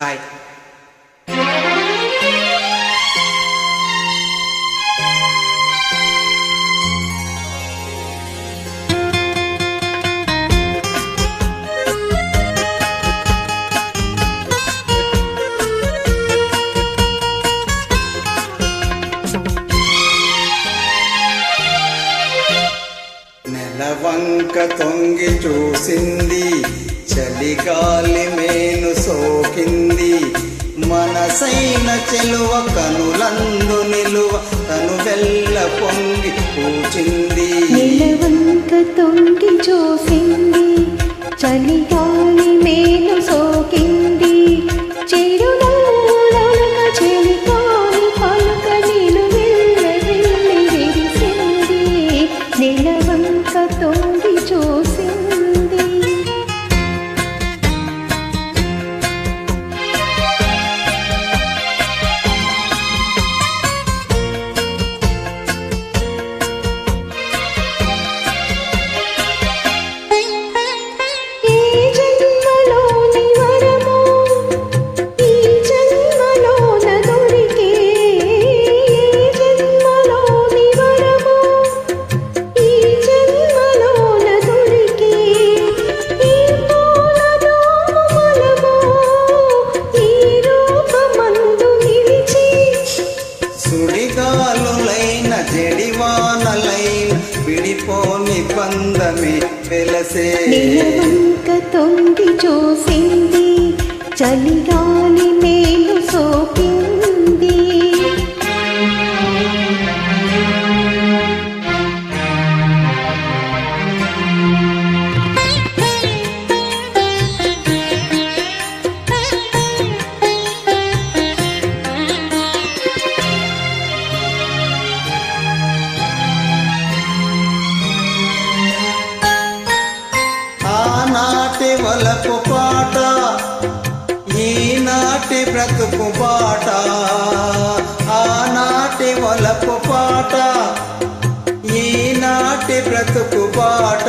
Hi నెలవంక తొంగి చూసింది చలిగాలి మేను సోకింది. మనసైన చెలువ కనులందు నిలువ తను వెళ్ళ పొంగి పూచింది. తొంగి చూసింది. చలిగా జడివానలైన విడిపోని బంధమే వెలసే. నిలవంక తొంగి చూసింది చలిగాలి మేలు సోకింది ఆనాటి వలపు పాట ఈనాటి బ్రతుకు పాట ఆనాటి వలపు పాట ఈనాటి బ్రతుకు పాట.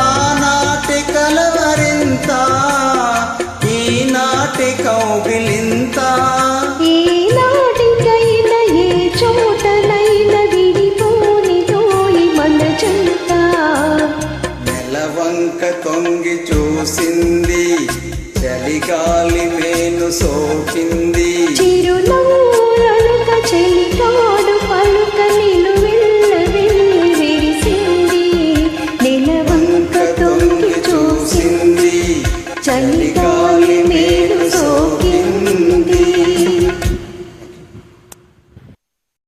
ఆనాటి కలవరింత ఈనాటి కౌగి తొంగి చూసింది చలిగాలి మేను సోకింది. చిరునవ్వులొలక చెలికాడు పలుక నిలు వెళ్ళ వెళ్ళి విరిసింది. నిలవంక తొంగి చూసింది చలిగా